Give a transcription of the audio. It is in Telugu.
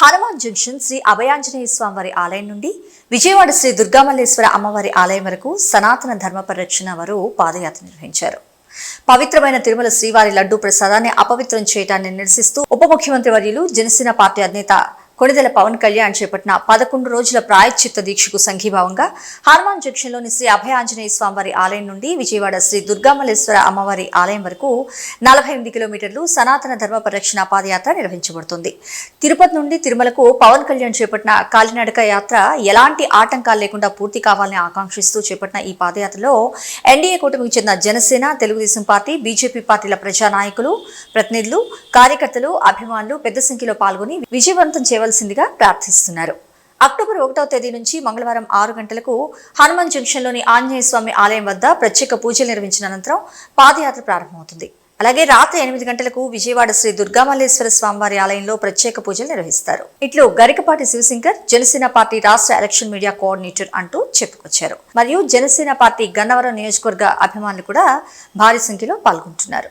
హనుమాన్ జంక్షన్ శ్రీ అభయాంజనేయ స్వామివారి ఆలయం నుండి విజయవాడ శ్రీ దుర్గామల్లేశ్వర అమ్మవారి ఆలయం వరకు సనాతన ధర్మ పరిరక్షణ వారు పాదయాత్ర నిర్వహించారు. పవిత్రమైన తిరుమల శ్రీవారి లడ్డూ ప్రసాదాన్ని అపవిత్రం చేయడాన్ని నిరసిస్తూ ఉప ముఖ్యమంత్రి వర్యులు జనసేన పార్టీ అధినేత కొణిదెల పవన్ కళ్యాణ్ చేపట్టిన పదకొండు రోజుల ప్రాయశ్చిత్త దీక్షకు సంఘీభావంగా హనుమాన్ జంక్షన్లోని శ్రీ అభయ ఆంజనేయ స్వామివారి ఆలయం నుండి విజయవాడ శ్రీ దుర్గామల్లేశ్వర అమ్మవారి ఆలయం వరకు నలభై ఎనిమిది కిలోమీటర్లు సనాతన ధర్మ పరిరక్షణ పాదయాత్ర నిర్వహించబడుతుంది. తిరుపతి నుండి తిరుమలకు పవన్ కళ్యాణ్ చేపట్టిన కాలినడక యాత్ర ఎలాంటి ఆటంకాలు లేకుండా పూర్తి కావాలని ఆకాంక్షిస్తూ చేపట్టిన ఈ పాదయాత్రలో ఎన్డీఏ కూటమికి చెందిన జనసేన తెలుగుదేశం పార్టీ బీజేపీ పార్టీల ప్రజా నాయకులు ప్రతినిధులు కార్యకర్తలు అభిమానులు పెద్ద సంఖ్యలో పాల్గొని విజయవంతం చేయవలసిందిగా ప్రార్థిస్తున్నారు. అక్టోబర్ ఒకటవ తేదీ నుంచి మంగళవారం ఆరు గంటలకు హనుమాన్ జంక్షన్లోని ఆంజనేయ స్వామి ఆలయం వద్ద ప్రత్యేక పూజలు నిర్వహించిన అనంతరం పాదయాత్ర ప్రారంభమవుతుంది. అలాగే రాత్రి ఎనిమిది గంటలకు విజయవాడ శ్రీ దుర్గామల్లేశ్వర స్వామివారి ఆలయంలో ప్రత్యేక పూజలు నిర్వహిస్తారు. ఇట్లు గరికపాటి శివశంకర్ జనసేన పార్టీ రాష్ట్ర ఎలక్షన్ మీడియా కోఆర్డినేటర్ అంటూ చెప్పుకొచ్చారు. మరియు జనసేన పార్టీ గన్నవరం నియోజకవర్గ అభిమానులు కూడా భారీ సంఖ్యలో పాల్గొంటున్నారు.